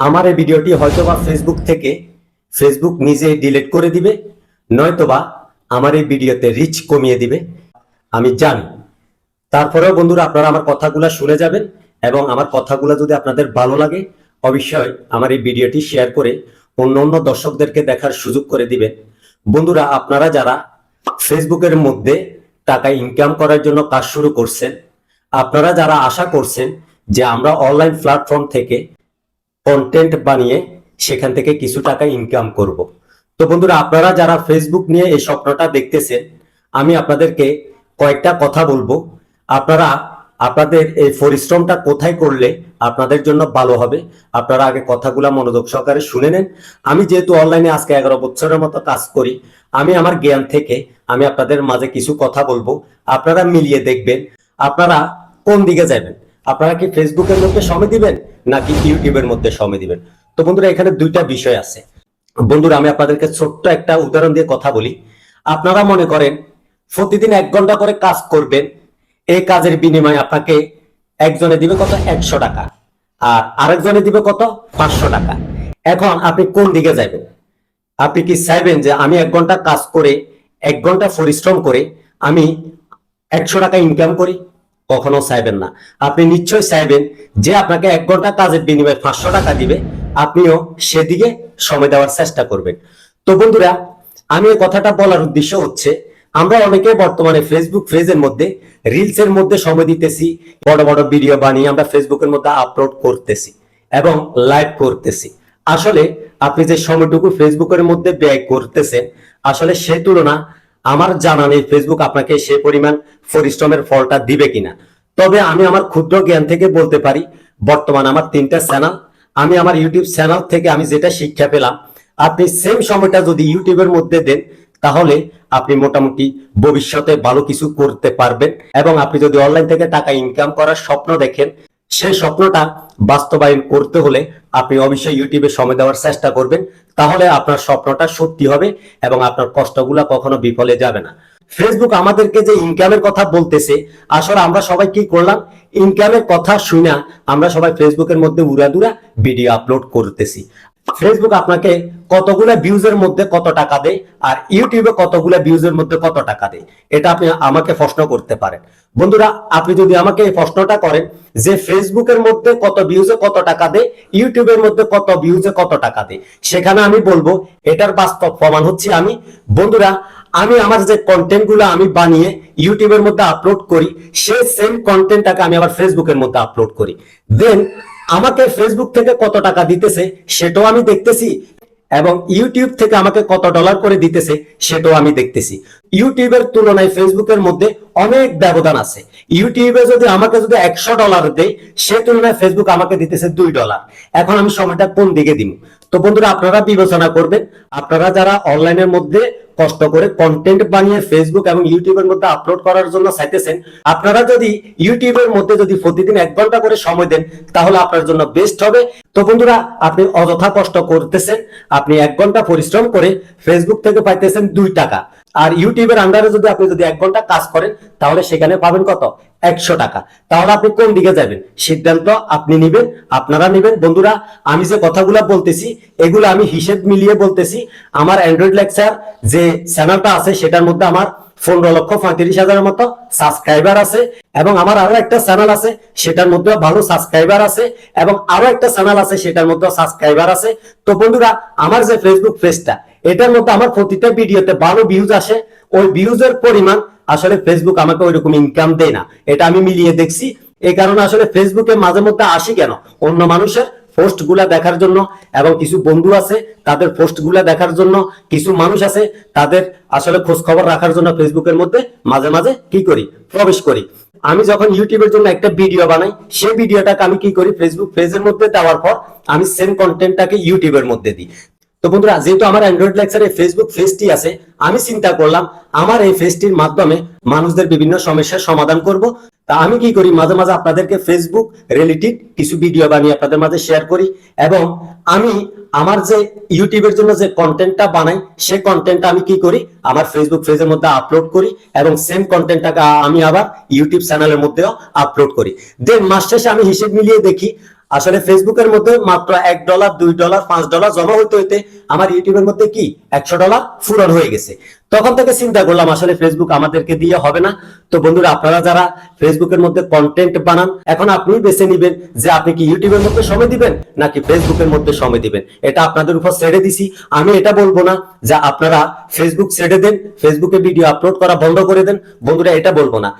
আমার এই ভিডিওটি হয়তোবা ফেসবুক থেকে ফেসবুক নিজে ডিলিট করে দিবে, নয়তোবা আমার এই ভিডিওতে রিচ কমিয়ে দিবে। আমি জানি। তারপরেও বন্ধুরা আপনারা আমার কথাগুলো শুনে যাবেন এবং আমার কথাগুলো যদি আপনাদের ভালো লাগে, অবশ্যই আমার এই ভিডিওটি শেয়ার করে অন্য অন্য দর্শকদেরকে দেখার সুযোগ করে দিবেন। বন্ধুরা, আপনারা যারা ফেসবুকের মধ্যে টাকা ইনকাম করার জন্য কাজ শুরু করছেন, আপনারা যারা আশা করছেন যে আমরা অনলাইন প্ল্যাটফর্ম থেকে কন্টেন্ট বানিয়ে সেখান থেকে কিছু টাকা ইনকাম করব। তো বন্ধুরা, আপনারা যারা ফেসবুক নিয়ে এই স্বপ্নটা দেখতেছেন, আমি আপনাদেরকে কয়েকটা কথা বলব। আপনারা আপনাদের এই পরিশ্রমটা কোথায় করলে আপনাদের জন্য ভালো হবে, আপনারা আগে কথাগুলা মনোযোগ সহকারে শুনে নেন। আমি যেহেতু অনলাইনে আজকে এগারো বছরের মতো কাজ করি, আমি আমার জ্ঞান থেকে আমি আপনাদের মাঝে কিছু কথা বলব। আপনারা মিলিয়ে দেখবেন, আপনারা কোন দিকে যাবেন? আপনারা কি ফেসবুকের মধ্যে সময় দিবেন, নাকি ইউটিউবের মধ্যে সময় দিবেন? তো বন্ধুরা, এখানে দুইটা বিষয় আছে। বন্ধুরা, আমি আপনাদেরকে ছোট্ট একটা উদাহরণ দিয়ে কথা বলি। আপনারা মনে করেন, প্রতিদিন এক ঘণ্টা করে কাজ করবেন, এই কাজের বিনিময়ে আপনাকে একজনে দিবে কত? একশো টাকা। আর আরেকজনে দিবে কত? পাঁচশো টাকা। এখন আপনি কোন দিকে যাবেন? আপনি কি চাইবেন যে আমি এক ঘণ্টা কাজ করে, এক ঘণ্টা পরিশ্রম করে, আমি একশো টাকা ইনকাম করি? কখনো চাইবেন না। আপনি নিশ্চয়ই চাইবেন যে আপনাকে এক ঘণ্টা কাজের বিনিময়ে পাঁচশো টাকা দিবে, আপনিও সেদিকে সময় দেওয়ার চেষ্টা করবেন। তো বন্ধুরা, আমি এই কথাটা বলার উদ্দেশ্য হচ্ছে, আমরা অনেকে বর্তমানে ফেসবুক পেজের মধ্যে রিলস এর মধ্যে সময় দিতেছি, বড় বড় ভিডিও বানিয়ে আমরা ফেসবুকের মধ্যে আপলোড করতেছি এবং লাইভ করতেছি। আসলে আপনি যে সময়টুকু ফেসবুকের মধ্যে ব্যয় করতেছেন, আসলে সে তুলনা আমার জানা নেই ফেসবুক আপনাকে সে পরিমাণ পরিশ্রমের ফলটা দিবে কিনা। তবে আমি আমার ক্ষুদ্র জ্ঞান থেকে বলতে পারি, বর্তমান আমার তিনটা চ্যানেল আমি আমার ইউটিউব চ্যানেল থেকে আমি যেটা শিক্ষা পেলাম, আপনি সেম সময়টা যদি ইউটিউবের মধ্যে দেন, তাহলে আপনি মোটামুটি ভবিষ্যতে ভালো কিছু করতে পারবেন। এবং আপনি যদি অনলাইন থেকে টাকা ইনকাম করার স্বপ্ন দেখেন সেই স্বপ্নটা বাস্তবায়ন করতে হলে আপনি অবশ্যই ইউটিউবে সময় দেওয়ার চেষ্টা করবেন, তাহলে আপনার স্বপ্নটা সত্যি হবে এবং আপনার কষ্টগুলো কখনো বিফলে যাবে না। ফেসবুক আমাদেরকে যে ইনকামের কথা বলতেছে, আসলে আমরা সবাই কি করলাম? ইনকামের কথা শুনে আমরা সবাই ফেসবুকের মধ্যে উড়াদুরা ভিডিও আপলোড করতেছি। ফেসবুক আপনাকে কতগুলা ভিউজের মধ্যে কত টাকা দেয় আর ইউটিউবে কতগুলা ভিউজের মধ্যে কত টাকা দেয়? এটা আপনি আমাকে প্রশ্ন করতে পারেন। বন্ধুরা, আপনি যদি আমাকে এই প্রশ্নটা করেন যে ফেসবুকের মধ্যে কত ভিউজে কত টাকা দেয় ইউটিউবের মধ্যে কত ভিউজে কত টাকা দেয়, সেখানে আমি বলব, এটার বাস্তব প্রমাণ হচ্ছে আমি। বন্ধুরা, আমি আমার যে কন্টেন্টগুলো আমি বানিয়ে ইউটিউবের মধ্যে আপলোড করি, সেই সেম কন্টেন্টটাকে আমি আবার ফেসবুকের মধ্যে আপলোড করি। দেন আমাকে ফেসবুক থেকে কত টাকা দিতেছে সেটাও আমি দেখতেছি এবং ইউটিউব থেকে আমাকে কত ডলার করে দিতেছে সেটাও আমি দেখতেছি। ইউটিউবের তুলনায় ফেসবুকের মধ্যে অনেক ব্যবধান আছে। ইউটিউবে যদি আমাকে যদি একশো ডলার দেয়, সে তুলনায় ফেসবুক আমাকে দিতেছে দুই ডলার এখন আমি সময়টা কোন দিকে দিব তো বন্ধুরা, আপনারা বিবেচনা করবেন, আপনারা যারা অনলাইনের মধ্যে কষ্ট করে কন্টেন্ট বানিয়ে ফেসবুক এবং ইউটিউবের মধ্যে আপলোড করার জন্য চাইতেছেন, আপনারা যদি ইউটিউবের মধ্যে যদি প্রতিদিন এক ঘণ্টা করে সময় দেন, তাহলে আপনার জন্য বেস্ট হবে। তো বন্ধুরা, আপনি অযথা কষ্ট করতেছেন। আপনি এক ঘণ্টা পরিশ্রম করে ফেসবুক থেকে পাইতেছেন দুই টাকা। আর ইউটিউবের আন্ডারে যদি আপনি যদি এক ঘণ্টা কাজ করেন, তাহলে সেখানে পাবেন কত? একশো টাকা। তাহলে আপনি কোন দিকে যাবেন? সিদ্ধান্ত আপনি নিবেন, আপনারা নিবেন। বন্ধুরা, আমি যে কথাগুলো বলতেছি, এগুলো আমি হিসেব মিলিয়ে বলতেছি। আমার অ্যান্ড্রয়েড লেকচার যে চ্যানেলটা আছে, সেটার মধ্যে আমার পনেরো লক্ষ পঁয়ত্রিশ হাজারের মতো সাবস্ক্রাইবার আছে এবং আমার আরও একটা চ্যানেল আছে, সেটার মধ্যে ভালো সাবস্ক্রাইবার আছে এবং আরও একটা চ্যানেল আছে, সেটার মধ্যে সাবস্ক্রাইবার আছে। তো বন্ধুরা, আমার যে ফেসবুক পেজটা এটার মধ্যে আমার প্রতিটা ভিডিওতে ভালো ভিউজ আসে। ওই ভিউজের পরিমাণ আসলে ফেসবুক আমাকে ওইরকম ইনকাম দেয় না। এটা আমি মিলিয়ে দেখছি। এই কারণে আসলে ফেসবুকে মাঝে মধ্যে আসি কেন? অন্য মানুষের পোস্টগুলা দেখার জন্য এবং কিছু বন্ধু আছে, তাদের পোস্টগুলা দেখার জন্য কিছু মানুষ আছে, তাদের আসলে খোঁজ খবর রাখার জন্য ফেসবুকের মধ্যে মাঝে মাঝে কি করি? প্রবেশ করি। আমি যখন ইউটিউবের জন্য একটা ভিডিও বানাই, সেই ভিডিওটাকে আমি কি করি? ফেসবুক পেজের মধ্যে দেওয়ার পর আমি সেম কন্টেন্টটাকে ইউটিউবের মধ্যে দিই। তো বন্ধুরা, যেহেতু আমার অ্যান্ড্রয়েড লেকচারে ফেসবুক ফেসটি আছে, আমি চিন্তা করলাম, আমার এই ফেসটির মাধ্যমে মানুষদের বিভিন্ন সমস্যার সমাধান করব। তা আমি কি করি? মাঝে মাঝে আপনাদেরকে ফেসবুক রিলেটেড কিছু ভিডিও বানিয়ে আপনাদের মাঝে শেয়ার করি এবং আমি আমার যে ইউটিউবের জন্য যে কন্টেন্টটা বানাই, সেই কন্টেন্টটা আমি কি করি? আমার ফেসবুক পেজের মধ্যে আপলোড করি এবং সেম কন্টেন্টটাকে আমি আবার ইউটিউব চ্যানেলের মধ্যেও আপলোড করি। দেন মাস শেষে আমি হিসেব মিলিয়ে দেখি, আসলে ফেসবুকের মধ্যে মাত্র এক ডলার দুই ডলার পাঁচ ডলার জমা হইতে হইতে আমার ইউটিউবের মধ্যে কি? একশো ডলার ফুরন হয়ে গেছে। তখন থেকে চিন্তা করলাম, আসলে ফেসবুক আমাদেরকে দিয়ে হবে না। তো বন্ধুরা, আপনারা যারা ফেসবুকের মধ্যে কন্টেন্ট বানান, এখন আপনি বেছে নিবেন যে আপনি কি ইউটিউবের মধ্যে সময় দিবেন, নাকি ফেসবুকের মধ্যে সময় দিবেন। এটা আপনাদের উপর ছেড়ে দিছি। আমি এটা বলব না যে আপনারা ফেসবুক ছেড়ে দেন ফেসবুকে ভিডিও আপলোড করা বন্ধ করে দেন। বন্ধুরা, এটা বলব না।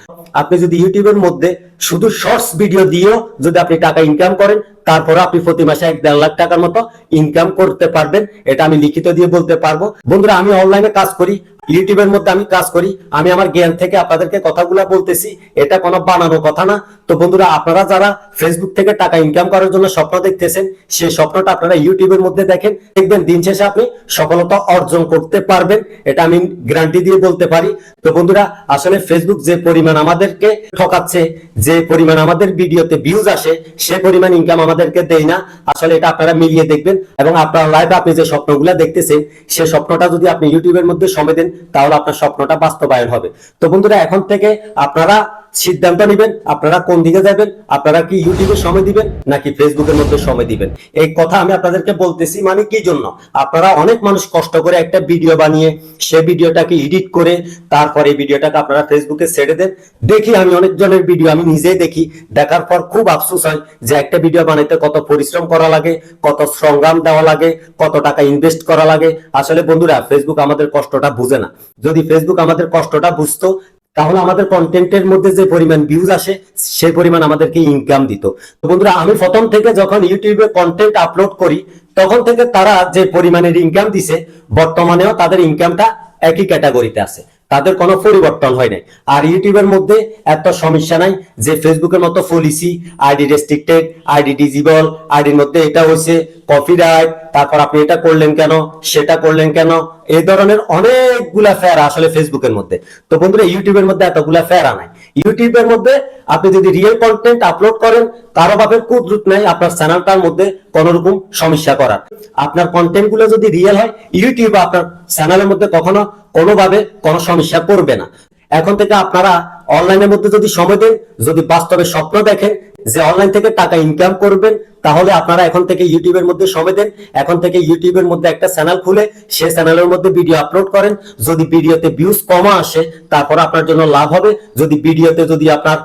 আপনি যদি ইউটিউবের মধ্যে শুধু শর্টস ভিডিও দিয়েও যদি আপনি টাকা ইনকাম করেন তারপরে আপনি প্রতি মাসে এক দেড় লাখ টাকার মতো ইনকাম করতে পারবেন। এটা আমি লিখিত দিয়ে বলতে পারব। বন্ধুরা, আমি অনলাইনে কাজ করি। ইউটিউবের মধ্যে আমি কাজ করি, আমি আমার জ্ঞান থেকে আপনাদেরকে কথাগুলো বলতেছি, এটা কোনো বানানো কথা না। তো বন্ধুরা, আপনারা যারা ফেসবুক থেকে টাকা ইনকাম করার জন্য স্বপ্ন দেখতেছেন, সেই স্বপ্নটা আপনারা ইউটিউবের মধ্যে দেখেন। দেখবেন দিন শেষে আপনি সফলতা অর্জন করতে পারবেন, এটা আমি গ্যারান্টি দিয়ে বলতে পারি। তো বন্ধুরা, আসলে ফেসবুক যে পরিমাণ আমাদেরকে ঠকাচ্ছে, যে পরিমাণ আমাদের ভিডিওতে ভিউজ আসে, সে পরিমাণ ইনকাম আমাদেরকে দেয় না। আসলে এটা আপনারা মিলিয়ে দেখবেন এবং আপনার লাইভে আপনি যে স্বপ্নগুলো দেখতেছেন, সে স্বপ্নটা যদি আপনি ইউটিউবের মধ্যে সময় তাহলে আপনার স্বপ্নটা বাস্তবায়ন হবে। তো বন্ধুরা এখন থেকে আপনারা সিদ্ধান্ত নেবেন, আপনারা কোন দিকে যাবেন, আপনারা কি ইউটিউবে সময় দিবেন, নাকি ফেসবুকের মধ্যে সময় দিবেন? এই কথা আমি আপনাদেরকে বলতেছি মানে কি জন্য? আপনারা অনেক মানুষ কষ্ট করে একটা ভিডিও বানিয়ে, সে ভিডিওটাকে এডিট করে, তারপরে এই ভিডিওটাকে আপনারা ফেসবুকে ছেড়ে দেন। দেখি আমি অনেক জনের ভিডিও আমি নিজেই দেখি। দেখার পর খুব আফসোস হয় যে একটা ভিডিও বানাইতে কত পরিশ্রম করা লাগে, কত সংগ্রাম দেওয়া লাগে, কত টাকা ইনভেস্ট করা লাগে। আসলে বন্ধুরা ফেসবুক আমাদের কষ্টটা বুঝে না। যদি ফেসবুক আমাদের কষ্টটা বুঝতো তাহলে আমাদের কন্টেন্টের মধ্যে যে পরিমাণ ভিউজ আসে, সেই পরিমাণ আমাদেরকে ইনকাম দিত। তো বন্ধুরা, আমি প্রথম থেকে যখন ইউটিউবে কন্টেন্ট আপলোড করি, তখন থেকে তারা যে পরিমাণের ইনকাম দিছে, বর্তমানেও তাদের ইনকামটা একই ক্যাটাগরিতে আছে। তাদের কোনো পরিবর্তন হয় নাই। আর ইউটিউবের মধ্যে এত সমস্যা নাই যে ফেসবুকের মতো policy ID restricted ID disabled আইডির মধ্যে এটা হয়েছে কপিরাইট তারপর আপনি এটা করলেন কেন, সেটা করলেন কেন, এই ধরনের অনেকগুলা ফেরা আসলে ফেসবুকের মধ্যে। তো বন্ধুরা, ইউটিউবের মধ্যে এতগুলা ফেরা নাই। ইউটিউবের মধ্যে আপনি যদি রিয়েল কন্টেন্ট আপলোড করেন কারও ভাবে দ্রুত নাই আপনার চ্যানেলটার মধ্যে কোনো রকম সমস্যা করার। আপনার কন্টেন্টগুলো যদি রিয়েল হয় ইউটিউব আপনার চ্যানেলের মধ্যে কখনো কোনোভাবে কোনো সমস্যা করবে না। এখন থেকে আপনারা অনলাইনের মধ্যে যদি সময় দেন, যদি বাস্তবে স্বপ্ন দেখেন যে অনলাইন থেকে টাকা ইনকাম করবেন, তাহলে আপনারা এখন থেকে ইউটিউবের মধ্যে সময় দেন। এখন থেকে ইউটিউবের মধ্যে একটা চ্যানেল খুলে সে চ্যানেলের মধ্যে ভিডিও আপলোড করেন। যদি ভিডিওতে ভিউজ কমা আসে, তারপর আপনার জন্য লাভ হবে। যদি ভিডিওতে যদি আপনার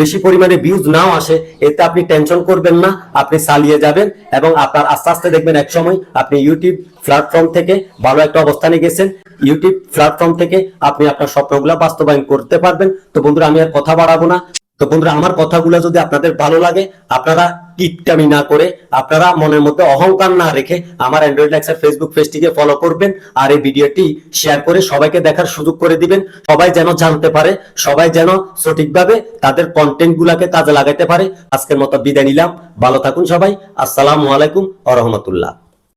বেশি পরিমাণে ভিউজ নাও আসে, এতে আপনি টেনশন করবেন না, আপনি চালিয়ে যাবেন এবং আপনার আস্তে আস্তে দেখবেন এক সময় আপনি ইউটিউব প্ল্যাটফর্ম থেকে ভালো একটা অবস্থানে গেছেন। ইউটিউব প্ল্যাটফর্ম থেকে আপনি আপনার স্বপ্নগুলো বাস্তবায়ন করতে পারবেন। তো বন্ধুরা, আমি আর কথা বাড়াবো না। তো বন্ধুরা, আমার কথাগুলো যদি আপনাদের ভালো লাগে, আপনারা কিটকামি না করে, আপনারা মনের মধ্যে অহংকার না রেখে আমার অ্যান্ড্রয়েড লেক্সার ফেসবুক পেজটিকে ফলো করবেন আর এই ভিডিওটি শেয়ার করে সবাইকে দেখার সুযোগ করে দিবেন। সবাই যেন জানতে পারে, সবাই যেন সঠিকভাবে তাদের কন্টেন্ট গুলাকে কাজে লাগাইতে পারে। আজকের মতো বিদায় নিলাম। ভালো থাকুন সবাই। আসসালামু আলাইকুম আ রহমতুল্লাহ।